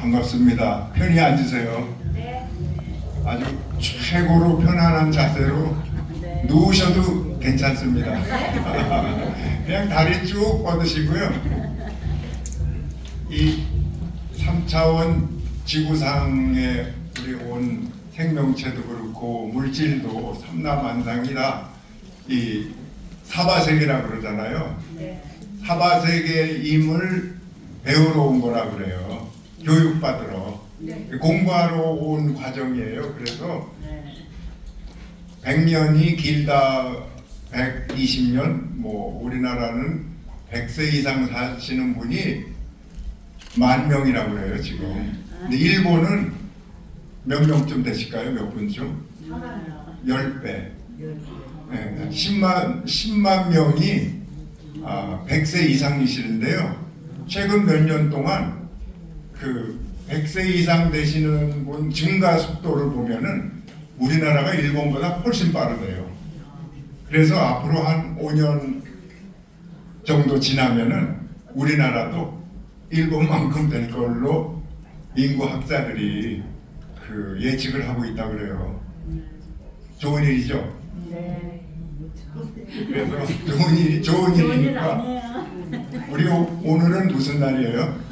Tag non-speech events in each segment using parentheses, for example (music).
반갑습니다. 편히 앉으세요. 아주 최고로 편안한 자세로 누우셔도 괜찮습니다. (laughs) 그냥 다리 쭉 뻗으시고요. 이 3차원 지구상에 우리 온 생명체도 그렇고 물질도 삼라만상이다. 이 사바세계라 그러잖아요. 사바세계임을 배우러 온 거라 그래요. 교육받으러. 공부하러 온 과정이에요. 그래서 100년이 길다 120년, 뭐 우리나라는 100세 이상 사시는 분이 만 명이라고 그래요, 지금. 근데 일본은 몇 명쯤 되실까요? 몇 분쯤? 10배. 네, 10만 10만 명이 아, 100세 이상이시는데요. 최근 몇 년 동안 그 100세 이상 되시는 분 증가 속도를 보면은 우리나라가 일본보다 훨씬 빠르대요. 그래서 앞으로 한 5년 정도 지나면은 우리나라도 일본만큼 될 걸로 인구 학자들이 그 예측을 하고 있다 그래요. 좋은 일이죠. 그래서 좋은 일 좋은 일이니까 우리 오- 오늘은 무슨 날이에요?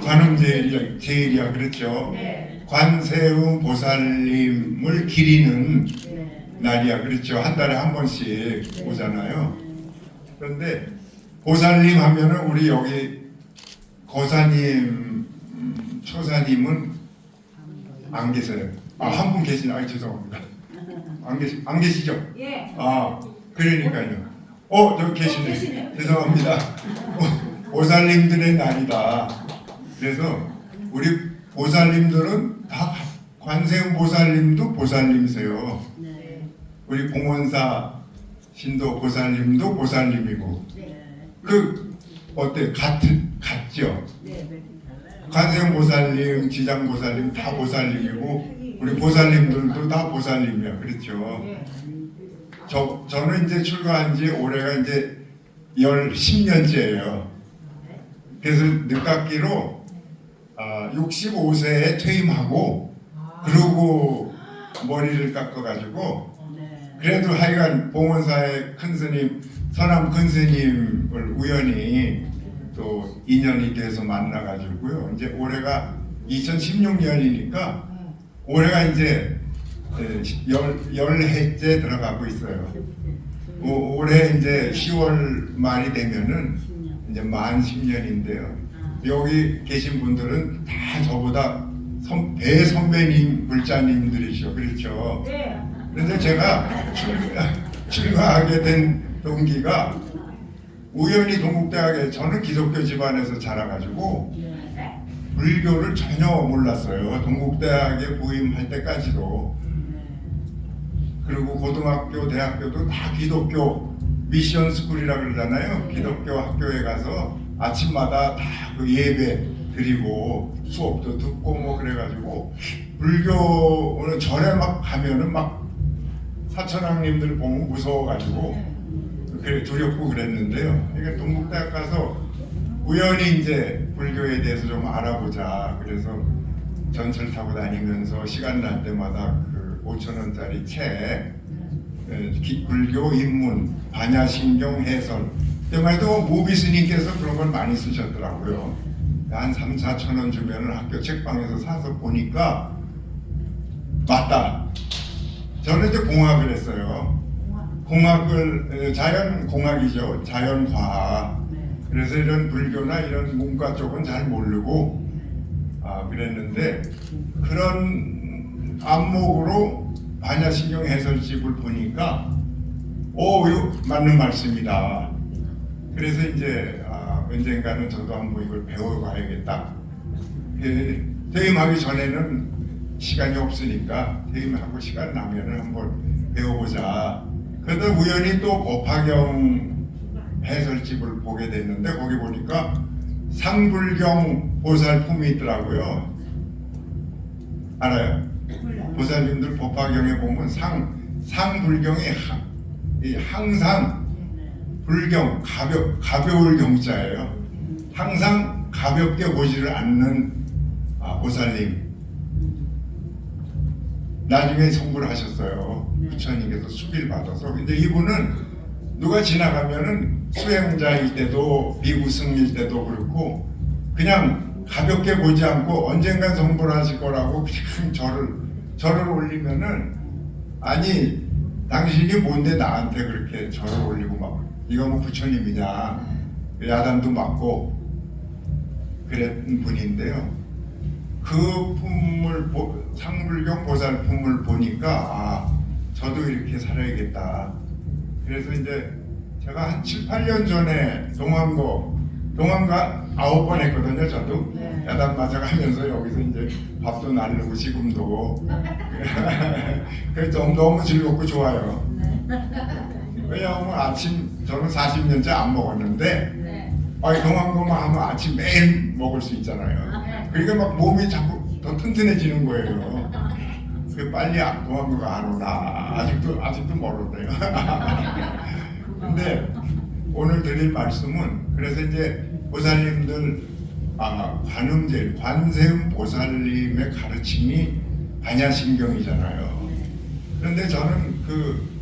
관음제일이야, 제일이야, 그렇죠? 관세음 보살님을 기리는 날이야, 그렇죠? 한 달에 한 번씩 오잖아요. 그런데 보살님 하면은 우리 여기 거사님, 음, 초사님은 안 계세요. 아, 한 분 계시나? 아, 죄송합니다. 안 계시, 안 계시죠? 예. 아, 그러니까요. 어, 저기 계시네. 계시네요. 죄송합니다. 오- 보살님들의 날이다. 그래서 우리 보살님들은 다 관세음 보살님도 보살님이세요. 우리 공원사 신도 보살님도 보살님이고 그 어때 같은 같죠? 관세음 보살님, 지장 보살님 다 보살님이고 우리 보살님들도 다 보살님이야. 그렇죠? 저 저는 이제 출가한 지 올해가 이제 열 10년째예요. 그래서 늦깎이로 아, 65세에 퇴임하고 그러고 머리를 깎아가지고 그래도 하여간 봉원사의 큰 스님 서남 큰 스님을 우연히 또 인연이 돼서 만나가지고요. 이제 올해가 2016년이니까 올해가 이제 예, 열, 열 해째 들어가고 있어요. 오, 올해 이제 10월 말이 되면은 이제 만 10년인데요. 여기 계신 분들은 다 저보다 선, 대 선배님 불자님들이죠. 그렇죠. 그런데 제가 출가, 출가하게 된 동기가 우연히 동국대학에 저는 기독교 집안에서 자라가지고 불교를 전혀 몰랐어요. 동국대학에 부임할 때까지도. 그리고 고등학교, 대학교도 다 기독교 미션 스쿨이라 그러잖아요. 기독교 학교에 가서 아침마다 다 그 예배 드리고 수업도 듣고 뭐 그래가지고 불교는 절에 막 가면은 막 사천왕님들 보면 무서워가지고 그래 두렵고 그랬는데요. 그러니까 동국대학 가서 우연히 이제 불교에 대해서 좀 알아보자. 그래서 전철 타고 다니면서 시간 날 때마다 그 5천 원짜리 책 에, 기- 불교 입문 반야신경 해설 때만 해도 모비 스님께서 그런 걸 많이 쓰셨더라고요. 한 3, 4천 원 주면은 학교 책방에서 사서 보니까 맞다. 저는 이제 공학을 했어요. 공학을 에, 자연 공학이죠. 자연 과학. 그래서 이런 불교나 이런 문과 쪽은 잘 모르고 아 그랬는데 그런 안목으로 반야신경 해설집을 보니까 오 이거 맞는 말씀이다. 그래서 이제 아, 언젠가는 저도 한번 이걸 배워가야겠다. 예, 퇴임하기 전에는 시간이 없으니까 퇴임하고 시간 나면은 한번 배워보자. 그러다 우연히 또 법화경 해설집을 보게 됐는데 거기 보니까 상불경 보살품이 있더라고요. 알아요? 보살님들 법화경에 보면 상 상불경이 이 항상 불경 가벼 가벼울 경자예요. 항상 가볍게 보지를 않는 아, 보살님. 나중에 성불 하셨어요. 부처님께서 수길 받아서. 근데 이분은 누가 지나가면은 수행자일 때도 비구승일 때도 그렇고 그냥 가볍게 보지 않고 언젠간 성불하실 거라고 그냥 절을 절을 올리면은 아니 당신이 뭔데 나한테 그렇게 절을 올리고 막 이거 뭐 부처님이냐 야단도 맞고 그랬던 분인데요. 그 품을 보, 상불경 보살 품을 보니까 아 저도 이렇게 살아야겠다. 그래서 이제 제가 한 7, 8년 전에 동안고 동안가 아홉 번 했거든요. 저도 네. 야단 맞아가면서 여기서 이제 밥도 나르고 지금도 그래서 너무, 너무 즐겁고 좋아요. 왜냐하면 아침 저는 40년째 안 먹었는데 네. 아니 동안고만 하면 아침 매일 먹을 수 있잖아요. 그러니까 막 몸이 자꾸 더 튼튼해지는 거예요. 그 빨리 아- 동안고가 안 오나 아직도 아직도 멀었대요. (laughs) 근데 오늘 드릴 말씀은 그래서 이제 보살님들 아 관음제 관세음 보살님의 가르침이 반야신경이잖아요. 그런데 저는 그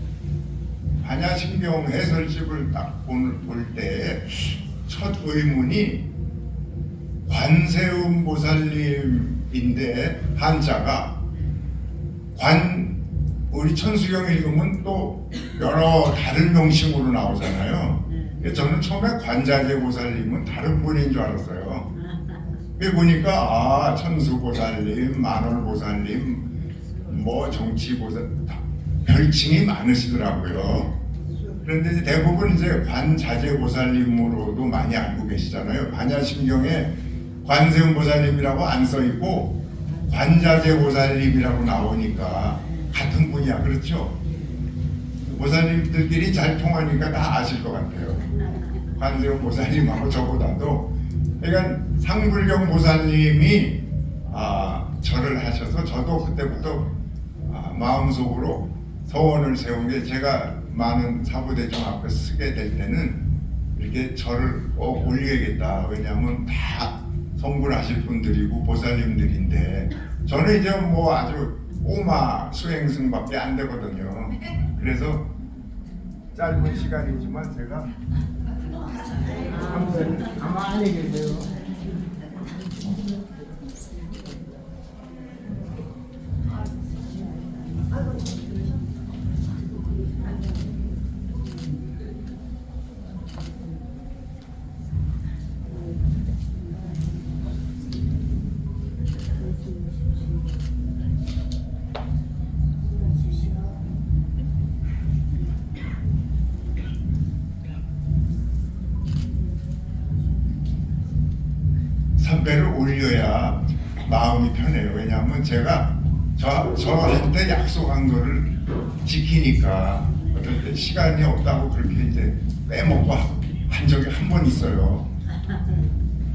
반야신경 해설집을 딱볼때 첫 의문이 관세음 보살님인데 한자가 관 우리 천수경 읽으면 또 여러 다른 명칭으로 나오잖아요. 저는 처음에 관자재 보살님은 다른 분인 줄 알았어요. 그 보니까 아 천수 보살님, 만월 보살님, 뭐 정치 보살 다 별칭이 많으시더라고요. 그런데 이제 대부분 이제 관자재 보살님으로도 많이 알고 계시잖아요. 반야심경에 관세음 보살님이라고 안 써 있고 관자재 보살님이라고 나오니까 같은 분이야, 그렇죠? 보살님들끼리 잘 통하니까 다 아실 것 같아요. 관세음 보살님하고 저보다도 그러니까 상불경 보살님이 아, 절을 하셔서 저도 그때부터 아, 마음속으로 서원을 세운 게 제가 많은 사부대중 앞에 쓰게 될 때는 이렇게 절을 꼭 올려야겠다. 왜냐하면 다 성불하실 분들이고 보살님들인데 저는 이제 뭐 아주 꼬마 수행승밖에 안 되거든요. 그래서 짧은 시간이지만 제가 한번 가만히 계세요. 삼배를 올려야 마음이 편해요. 왜냐하면 제가 저, 저한테 약속한 거를 지키니까 어떨 때 시간이 없다고 그렇게 이제 빼먹고 한 적이 한 번 있어요.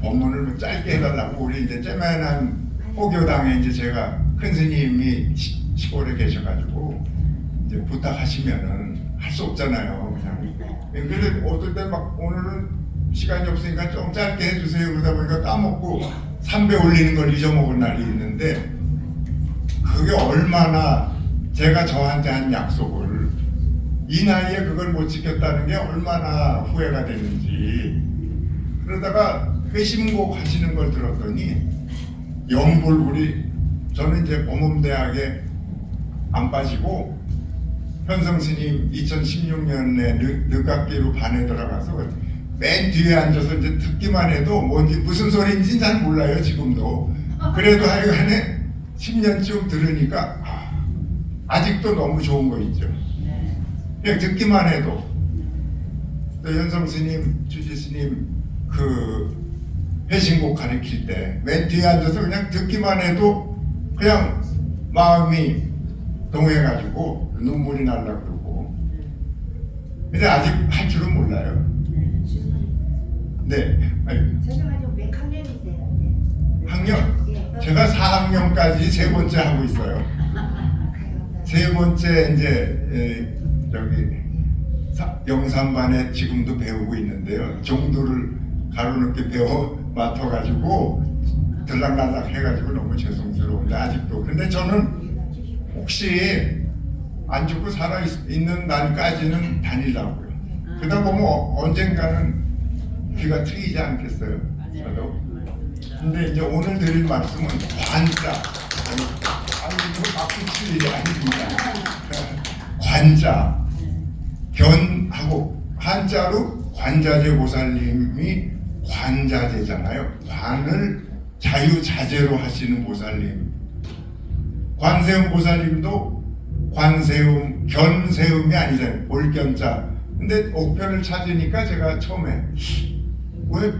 법문을 좀 짧게 해달라고 우리 이제 째만한 호교당에 이제 제가 큰 스님이 시- 시골에 계셔가지고 이제 부탁하시면은 할 수 없잖아요. 그냥. 근데 어떨 때 막 오늘은 시간이 없으니까 좀 짧게 해주세요. 그러다 보니까 까먹고 삼배 올리는 걸 잊어먹을 날이 있는데 그게 얼마나 제가 저한테 한 약속을 이 나이에 그걸 못 지켰다는 게 얼마나 후회가 되는지. 그러다가 회심곡 하시는 걸 들었더니 영불 우리 저는 이제 범음대학에 안 빠지고 현성 스님 2016년에 늦각기로 반에 들어가서 맨 뒤에 앉아서 이제 듣기만 해도 뭔지 무슨 소리인지 잘 몰라요 지금도. 그래도 하여간에 10년쯤 들으니까 아, 아직도 너무 좋은 거 있죠. 네. 그냥 듣기만 해도 또 현성 스님, 주지 스님 그 회신곡 가르칠 때 맨 뒤에 앉아서 그냥 듣기만 해도 그냥 마음이 동해가지고 눈물이 날라 그러고 근데 아직 할 줄은 몰라요. 네, 아니, 죄송하지만 몇 학년이세요? 네. 학년 예. 제가 4학년까지 세 번째 하고 있어요. 세 번째 이제 에, 저기 사- 영산반에 지금도 배우고 있는데요. 정도를 가로놓게 배워 맡아가지고 들락날락 해가지고 너무 죄송스러운데 아직도. 근데 저는 혹시 안 죽고 살아 있- 있는 날까지는 다니려고요. 그러다 보면 어- 언젠가는 귀가 트이지 않겠어요. 저도. 근데 이제 오늘 드릴 말씀은 관자. 아니, 이거 박수 칠 일이 아닙니다. 관자. 견하고 한자로 관자재 보살님이 관자재잖아요. 관을 자유자재로 하시는 보살님. 관세음 보살님도 관세음, 견세음이 아니잖아요. 볼견자. 근데 옥편을 찾으니까 제가 처음에 왜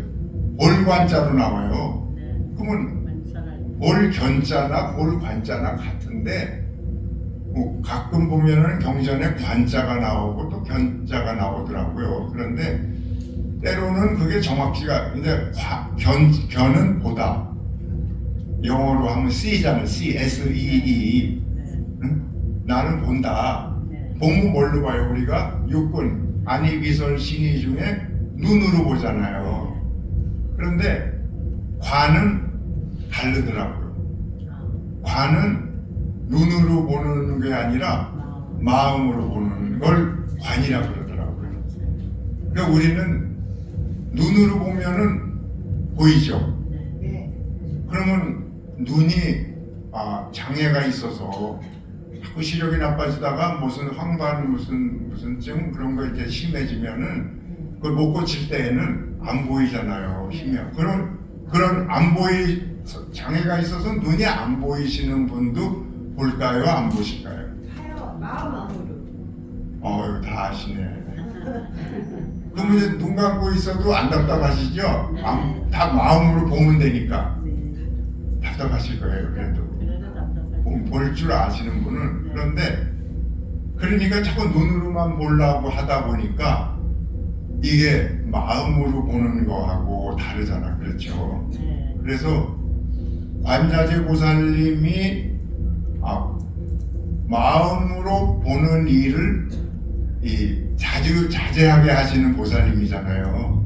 볼관자로 나와요? 그러면 볼견자나 볼관자나 같은데 뭐 가끔 보면은 경전에 관자가 나오고 또 견자가 나오더라고요. 그런데 때로는 그게 정확히가 근데 과- 견 견은 보다 영어로 하면 C잖아요. C S E E 응? 나는 본다. 보면 뭘로 봐요? 우리가 육군 안이비설 신의 중에 눈으로 보잖아요. 그런데 관은 다르더라고요. 관은 눈으로 보는 게 아니라 마음으로 보는 걸 관이라 그러더라고요. 그러니까 우리는 눈으로 보면은 보이죠. 네. 그러면 눈이 아, 장애가 있어서 자꾸 시력이 나빠지다가 무슨 황반 무슨 무슨 증 그런 거 이제 심해지면은 그걸 못 고칠 때에는 안 보이잖아요. 힘이 그런 그런 안 보이 장애가 있어서 눈이 안 보이시는 분도 볼까요? 안 보실까요? 어유 다 아시네. 그럼 이제 눈 감고 있어도 안 답답하시죠? 안- 다 마음으로 보면 되니까 답답하실 거예요. 그래도 볼 줄 아시는 분은 그런데 그러니까 자꾸 눈으로만 보려고 하다 보니까 이게 마음으로 보는 거하고 다르잖아. 그렇죠? 그래서 관자재 보살님이 아, 마음으로 보는 일을 이 자주 자제하게 하시는 보살님이잖아요.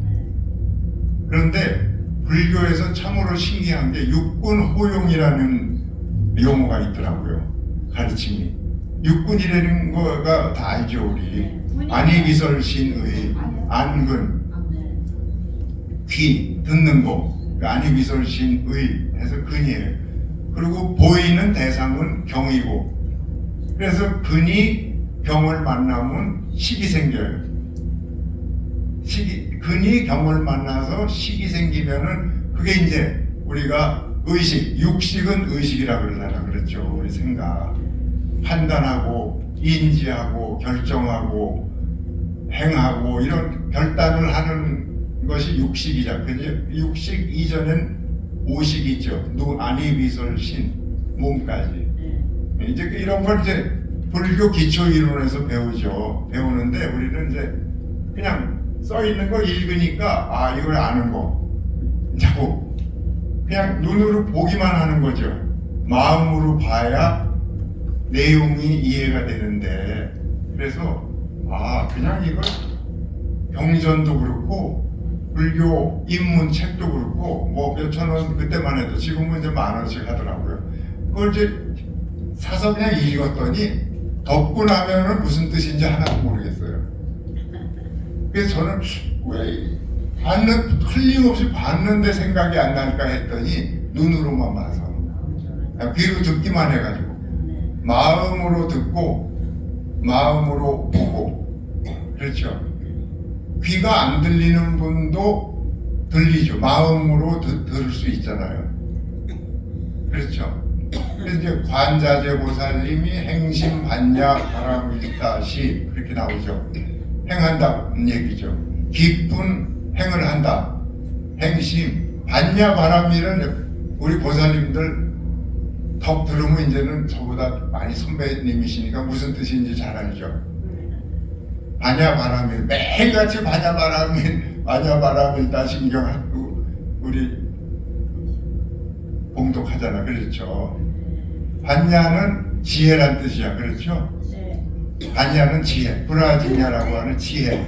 그런데 불교에서 참으로 신기한 게 육군 호용이라는 용어가 있더라고요. 가르침이. 육군이라는 거가 다 알죠 우리. 안이비설신의 안근. 귀 듣는 거 안이비설신의 해서 근이에요. 그리고 보이는 대상은 경이고. 그래서 근이 경을 만나면 식이 생겨요. 식이 근이 경을 만나서 식이 생기면은 그게 이제 우리가 의식 육식은 의식이라 그러잖아. 그랬죠. 우리 생각 판단하고 인지하고 결정하고 행하고 이런 결단을 하는 것이 육식이자 근데 육식 이전엔 오식 있죠 눈 안이 미설 신 몸까지 이제 이런 걸 이제 불교 기초 이론에서 배우죠. 배우는데 우리는 이제 그냥 써 있는 거 읽으니까 아 이걸 아는 거. 자꾸 그냥 눈으로 보기만 하는 거죠. 마음으로 봐야 내용이 이해가 되는데 그래서 아 그냥 이걸 경전도 그렇고 불교 입문 책도 그렇고 뭐 몇천 원 그때만 해도 지금은 이제 만 원씩 하더라고요. 그걸 이제 사서 그냥 읽었더니 덮고 나면은 무슨 뜻인지 하나도 모르겠어요. 그래서 저는 왜 봤는 틀림없이 봤는데 생각이 안 날까 했더니 눈으로만 봐서 귀로 듣기만 해가지고 마음으로 듣고 마음으로 보고 그렇죠. 귀가 안 들리는 분도 들리죠. 마음으로 드- 들을 수 있잖아요. 그렇죠. 이제 관자재 보살님이 행심 반야 바람일다시 그렇게 나오죠. 행한다는 얘기죠. 기쁜 행을 한다. 행심 반야 바람일은 우리 보살님들 덕 들으면 이제는 저보다 많이 선배님이시니까 무슨 뜻인지 잘 알죠. 반야 바람일 매일같이 반야 바람일 반야 바람일 다 신경하고 우리 봉독하잖아 그렇죠. 반야는 지혜란 뜻이야 그렇죠. 반야는 지혜 브라지냐라고 하는 지혜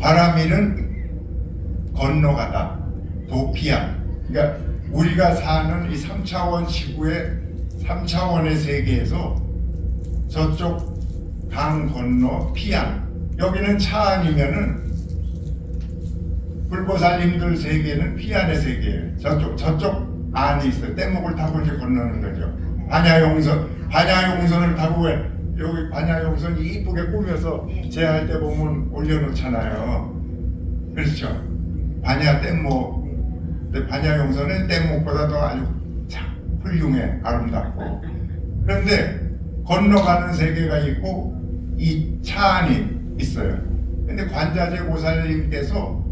바람일은 건너가다 도피한 그러니까 우리가 사는 이 3차원 지구의 3차원의 세계에서 저쪽 강 건너 피안 여기는 차 아니면은 불보살님들 세계는 피안의 세계예요 저쪽 저쪽 안에 있어요. 뗏목을 타고 이제 건너는 거죠. 반야용선 반야용선을 타고 왜? 여기 반야용선 이쁘게 꾸며서 제할 때 보면 올려놓잖아요. 그렇죠? 반야 뗏목. 근데 반야용선은 뗏목보다 더 아주 참 훌륭해 아름답고 그런데 건너가는 세계가 있고 이 차 안이 있어요. 근데 관자재 보살님께서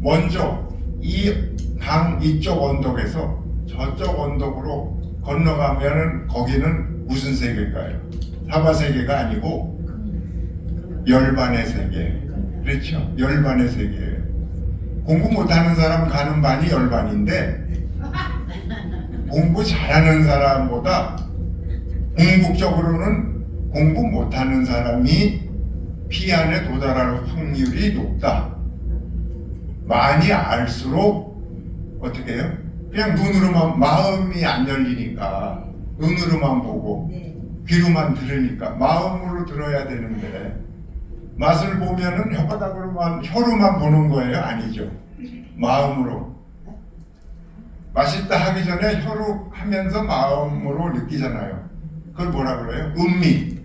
먼저 이 강 이쪽 언덕에서 저쪽 언덕으로 건너가면은 거기는 무슨 세계일까요? 사바 세계가 아니고 열반의 세계. 그렇죠? 열반의 세계예요. 공부 못하는 사람 가는 반이 열반인데 공부 잘하는 사람보다 궁극적으로는 공부 못하는 사람이 피안에 도달할 확률이 높다. 많이 알수록 어떻게 해요? 그냥 눈으로만 마음이 안 열리니까 눈으로만 보고 귀로만 들으니까 마음으로 들어야 되는데 맛을 보면은 혓바닥으로만 혀로만 보는 거예요? 아니죠. 마음으로 맛있다 하기 전에 혀로 하면서 마음으로 느끼잖아요. 그걸 뭐라 그래요? 음미.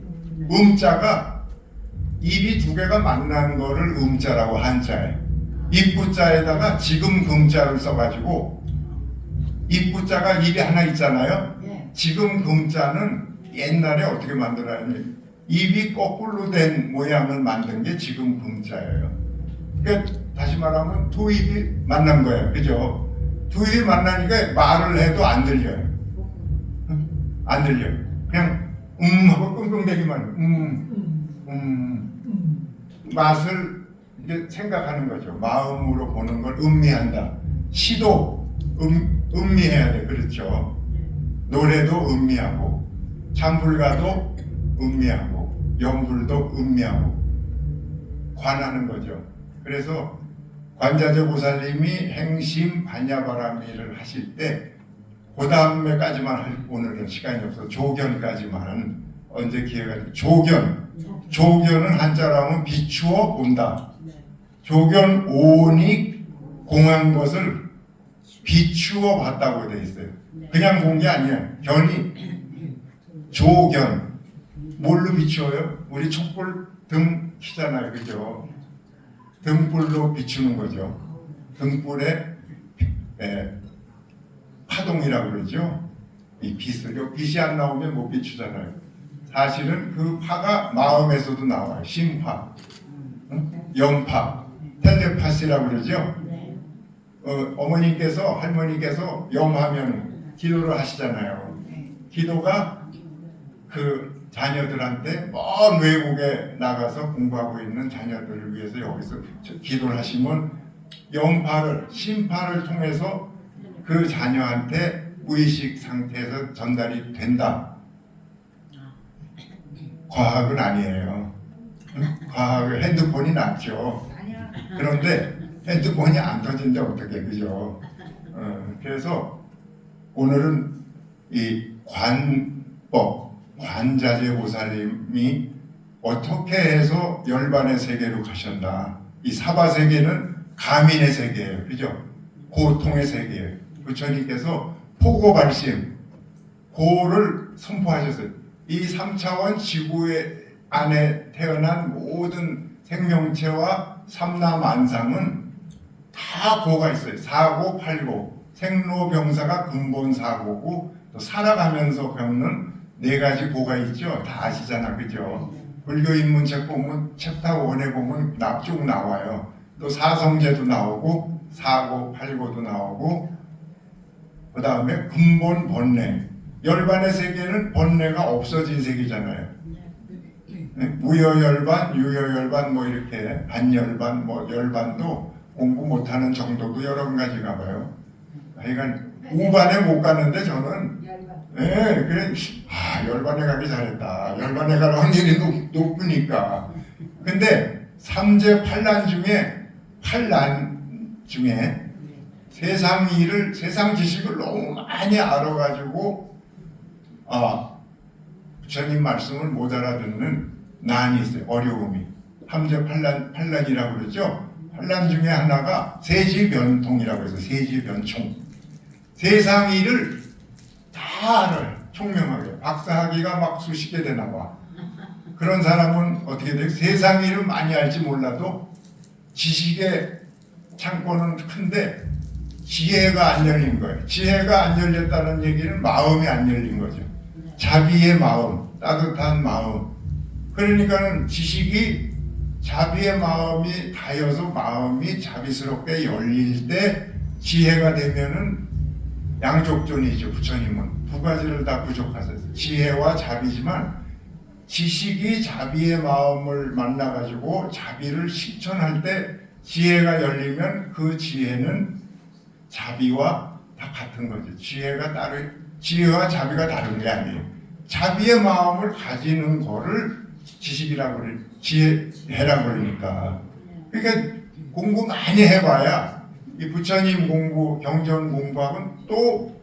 음자가 입이 두 개가 만난 거를 음자라고 한자에 입구자에다가 지금 금자를 써가지고 입구자가 입이 하나 있잖아요. 지금 금자는 옛날에 어떻게 만들었냐면 입이 거꾸로 된 모양을 만든 게 지금 금자예요. 그러니까 다시 말하면 두 입이 만난 거예요. 그죠? 두 입이 만나니까 말을 해도 안 들려요. 안 들려요. 그냥 음 하고 끙끙대기만 해요. 음, 음. 맛을 이제 생각하는 거죠. 마음으로 보는 걸 음미한다. 시도 음, 음미해야 돼. 그렇죠. 노래도 음미하고 창불가도 음미하고 연불도 음미하고 관하는 거죠. 그래서 관자재 보살님이 행심 반야바라미를 하실 때 그 다음에까지만 할 오늘은 시간이 없어 조견까지만 언제 기회가 돼 조견 조견은 한자로 하면 비추어 본다. 조견 오온이 공한 것을 비추어 봤다고 돼 있어요. 그냥 본 게 아니에요. 견이 조견 뭘로 비추어요? 우리 촛불 등 키잖아요, 그죠? 등불로 비추는 거죠. 등불에 에, 파동이라고 그러죠. 이 빛을 요 빛이 안 나오면 못 비추잖아요. 사실은 그 파가 마음에서도 나와요. 심파, 응? 영파, 텔레파시라고 그러죠. 어, 어머님께서 할머니께서 염하면 기도를 하시잖아요. 기도가 그 자녀들한테 먼 외국에 나가서 공부하고 있는 자녀들을 위해서 여기서 저- 기도를 하시면 영파를 심파를 통해서 그 자녀한테 무의식 상태에서 전달이 된다. 과학은 아니에요. 응? 과학은 핸드폰이 낫죠. 그런데 핸드폰이 안 터진데 어떻게 그죠? 어, 그래서 오늘은 이 관법 관자재 보살님이 어떻게 해서 열반의 세계로 가셨나? 이 사바 세계는 가민의 세계예요, 그죠? 고통의 세계예요. 부처님께서 포고 발심 고를 선포하셨어요. 이 3차원 지구의 안에 태어난 모든 생명체와 삼라만상은 다 고가 있어요. 사고, 팔고. 생로병사가 근본 사고고 또 살아가면서 겪는 네 가지 고가 있죠. 다 아시잖아, 그죠? 불교 입문책 보면 챕터 1에 보면 납쭉 나와요. 또 사성제도 나오고 사고, 팔고도 나오고 그 다음에 근본 번뇌. 열반의 세계는 번뇌가 없어진 세계잖아요. 네? 무여열반, 유여열반 뭐 이렇게 반열반, 뭐 열반도 공부 못하는 정도도 여러 가지가 봐요. 하여간 우반에 못 가는데 저는 예, 그래 아 열반에 가기 잘했다. 열반에 갈 확률이 높, 높으니까. 근데 삼재 팔란 중에 팔란 중에 세상 일을 세상 지식을 너무 많이 알아가지고 아 부처님 말씀을 못 알아듣는 난이 있어요. 어려움이. 삼재 팔란 팔란이라고 그러죠. 팔란 중에 하나가 세지 변통이라고 해서 세지 변총. 세상 일을 다 알아요. 총명하게. 박사학위가 막 수십 개 되나 봐. 그런 사람은 어떻게 돼요? 세상 일을 많이 알지 몰라도 지식의 창고는 큰데 지혜가 안 열린 거예요. 지혜가 안 열렸다는 얘기는 마음이 안 열린 거죠. 자비의 마음, 따뜻한 마음. 그러니까는 지식이 자비의 마음이 다여서 마음이 자비스럽게 열릴 때 지혜가 되면은 양족존이죠. 부처님은 두 가지를 다 부족하세요. 지혜와 자비지만 지식이 자비의 마음을 만나 가지고 자비를 실천할 때 지혜가 열리면 그 지혜는 자비와 다 같은 거죠. 지혜가 따로 지혜와 자비가 다른 게 아니에요. 자비의 마음을 가지는 거를 지식이라고 그래, 지혜라고 그러니까. 그러니까 공부 많이 해봐야 이 부처님 공부, 경전 공부하고는 또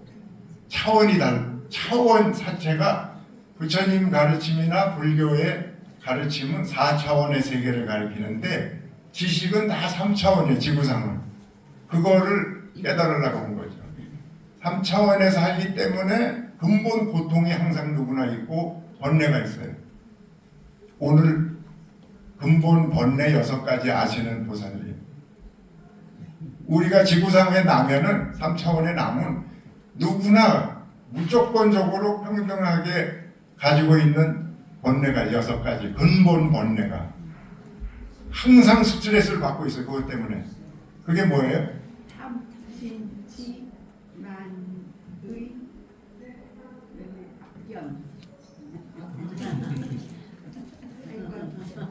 차원이 달, 차원 자체가 부처님 가르침이나 불교의 가르침은 4차원의 세계를 가리키는데 지식은 다 3차원이에요, 지구상은. 그거를 깨달으려고 한 거죠. 3차원에서 하기 때문에 근본 고통이 항상 누구나 있고 번뇌가 있어요. 오늘 근본 번뇌 여섯 가지 아시는 보살님. 우리가 지구상에 나면은 3차원에 남은 누구나 무조건적으로 평등하게 가지고 있는 번뇌가 여섯 가지 근본 번뇌가 항상 스트레스를 받고 있어요. 그것 때문에 그게 뭐예요? 참신치 만의 연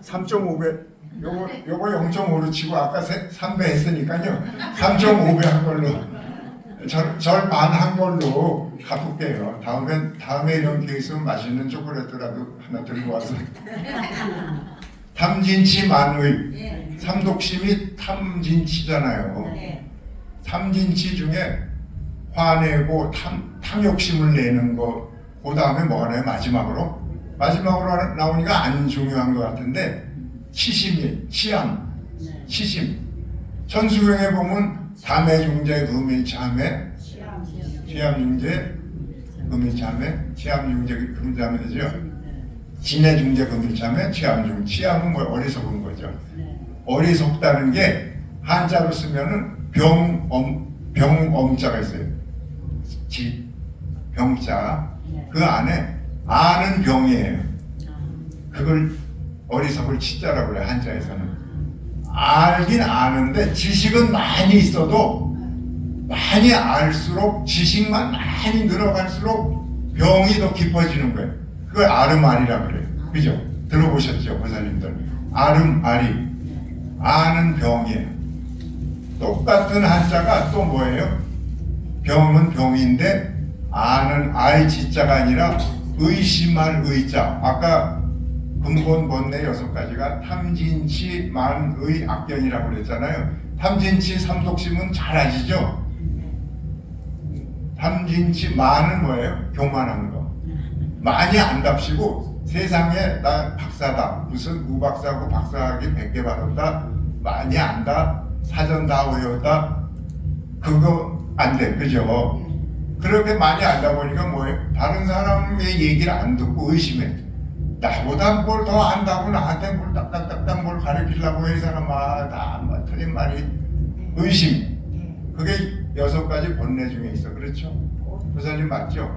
3.5배 요거 요거 0.5로 치고 아까 3배 했으니까요. 3.5배 한 걸로. 절반 한 걸로 갚을게요. 다음엔 다음에 이런 기회 있으면 맛있는 초콜릿이라도 하나 들고 와서. (laughs) 탐진치 만의 삼독심이 탐진치잖아요. 삼진치 중에 화내고 탐, 탐욕심을 내는 거, 그 다음에 뭐가 나요? 마지막으로? 마지막으로 나오니까 안 중요한 것 같은데, 치심이, 치암, 치심. 천수경에 보면 담해중재, 금일참회, 치암중재, 금일참회, 치암중재, 금일참회죠. 진해중재, 금일참회, 치암중. 치암은 뭐 어리석은 거죠. 어리석다는 게 한자로 쓰면은 병 엄 병 엄자가 있어요. 지 병자 그 안에 아는 병이에요. 그걸 어리석을 치자라고 그래 한자에서는 알긴 아는데 지식은 많이 있어도 많이 알수록 지식만 많이 늘어갈수록 병이 더 깊어지는 거예요. 그걸 아름아리라 그래요. 그죠? 들어보셨죠, 보살님들? 아름아리 아는 병이에요. 똑같은 한자가 또 뭐예요? 병은 병인데 아는 알 지자가 아니라 의심할 의자. 아까 근본 번뇌 여섯 가지가 탐진치 만의 악견이라고 그랬잖아요. 탐진치 삼독심은 잘 아시죠? 탐진치 만은 뭐예요? 교만한 거. 많이 안답시고 세상에 나 박사다. 무슨 우박사고 박사학위 100개 받았다. 많이 안다. 사전 다 외웠다. 그거 안 돼. 그죠? 그렇게 많이 안다 보니까 뭐예요? 다른 사람의 얘기를 안 듣고 의심해. 나보다 뭘 더 안다고 나한테 뭘 딱딱딱딱 뭘 가르치려고 해, 이 사람아. 다 뭐 틀린 말이. 의심. 그게 여섯 가지 본뇌 중에 있어. 그렇죠? 부사님 맞죠?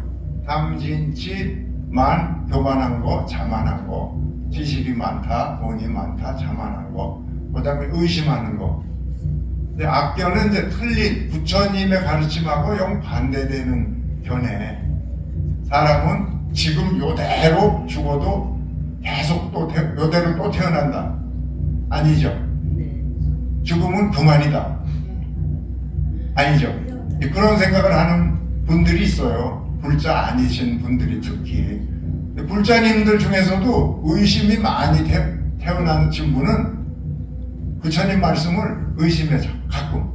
탐진치 만 교만한 거, 자만한 거, 지식이 많다, 돈이 많다, 자만한 거, 그 다음에 의심하는 거. 근데 악견은 이제 틀린 부처님의 가르침하고 영 반대되는 견해. 사람은 지금 요대로 죽어도 계속 또 태, 요대로 또 태어난다. 아니죠. 죽음은 그만이다. 아니죠. 그런 생각을 하는 분들이 있어요. 불자 아니신 분들이 특히. 불자님들 중에서도 의심이 많이 태, 태어나신 분은 부처님 말씀을 의심해서 가끔.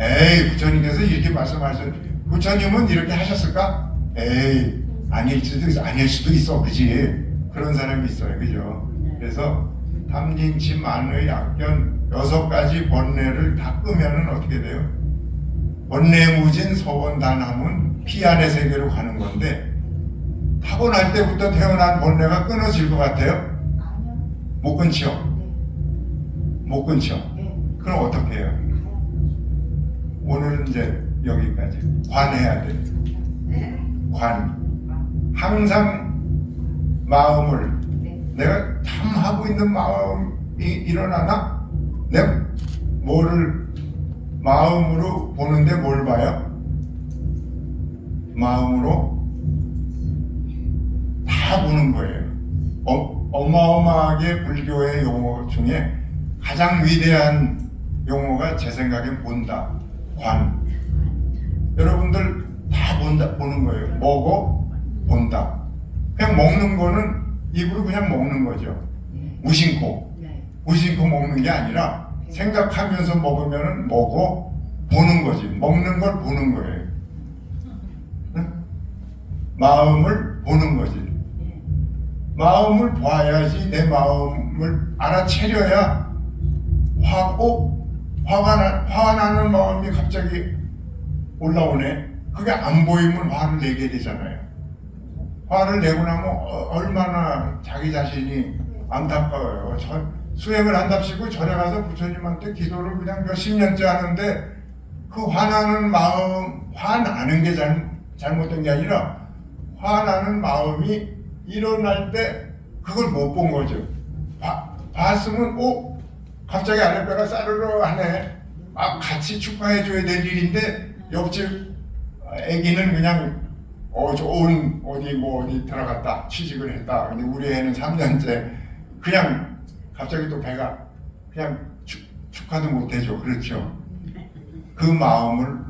에이, 부처님께서 이렇게 말씀하셨, 부처님은 이렇게 하셨을까? 에이, 아닐 수도 있어, 아닐 수도 있어, 그지? 그런 사람이 있어요, 그죠? 그래서 탐진치 만의 악견 여섯 가지 번뇌를 다 끄면은 어떻게 돼요? 번뇌무진 서원단함은 피안의 세계로 가는 건데 타고날 때부터 태어난 번뇌가 끊어질 것 같아요? 못 끊죠? 못 끊죠? 그럼 어떻게 해요? 오늘은 이제 여기까지 관해야 돼요. 관. 항상 마음을 내가 참 하고 있는 마음이 일어나나? 내가 뭐를 마음으로 보는데 뭘 봐요? 마음으로 다 보는 거예요. 어, 어마어마하게 불교의 용어 중에 가장 위대한 용어가 제 생각엔 본다, 관. 여러분들 다 본다, 보는 거예요. 먹어, 본다. 그냥 먹는 거는 입으로 그냥 먹는 거죠. 무심코. 무심코 먹는 게 아니라 생각하면서 먹으면은 먹어 보는 거지. 먹는 걸 보는 거예요. 응? 마음을 보는 거지. 마음을 봐야지 내 마음을 알아채려야 화고 화가 나, 화가 나는 마음이 갑자기 올라오네. 그게 안 보이면 화를 내게 되잖아요. 화를 내고 나면 어- 얼마나 자기 자신이 안타까워요. 저, 수행을 한답시고 절에 가서 부처님한테 기도를 그냥 몇십 년째 하는데 그 화나는 마음, 화나는 게 잘, 잘못된 게 아니라 화나는 마음이 일어날 때 그걸 못 본 거죠. 봐- 봤으면 오 갑자기 아랫배가 싸르르 하네. 아 같이 축하해 줘야 될 일인데 옆집 애기는 그냥 어 좋은 어디 뭐 어디 들어갔다 취직을 했다. 근데 우리 애는 3년째 그냥 갑자기 또 배가 그냥 축, 축하도 못 해줘. 그렇죠. 그 마음을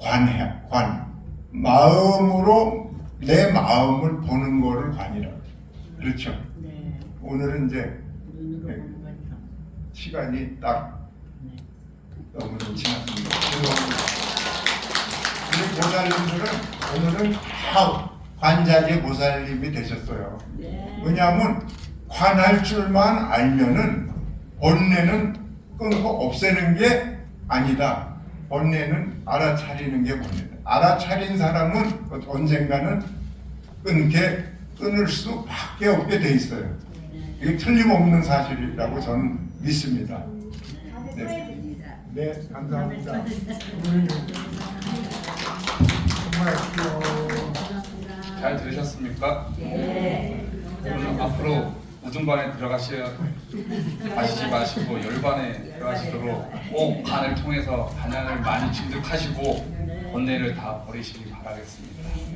관해 관 마음으로 내 마음을 보는 거를 관이라고. 그렇죠. 오늘은 이제 시간이 딱 너무 지났습니다. 우리 보살님들은 오늘은 다 관자재 보살님이 되셨어요. 왜냐하면 관할 줄만 알면은 번뇌는 끊고 없애는 게 아니다. 번뇌는 알아차리는 게 번뇌다. 알아차린 사람은 언젠가는 끊게 끊을 수밖에 없게 돼 있어요. 이게 틀림없는 사실이라고 저는 믿습니다. 네, 네 감사합니다. 수고하십시오. 잘 들으셨습니까? 오늘 앞으로 우등반에 들어가셔 가시지 마시고 열반에 들어가시도록 꼭 관을 통해서 단양을 많이 진득하시고 번뇌를 다 버리시기 바라겠습니다.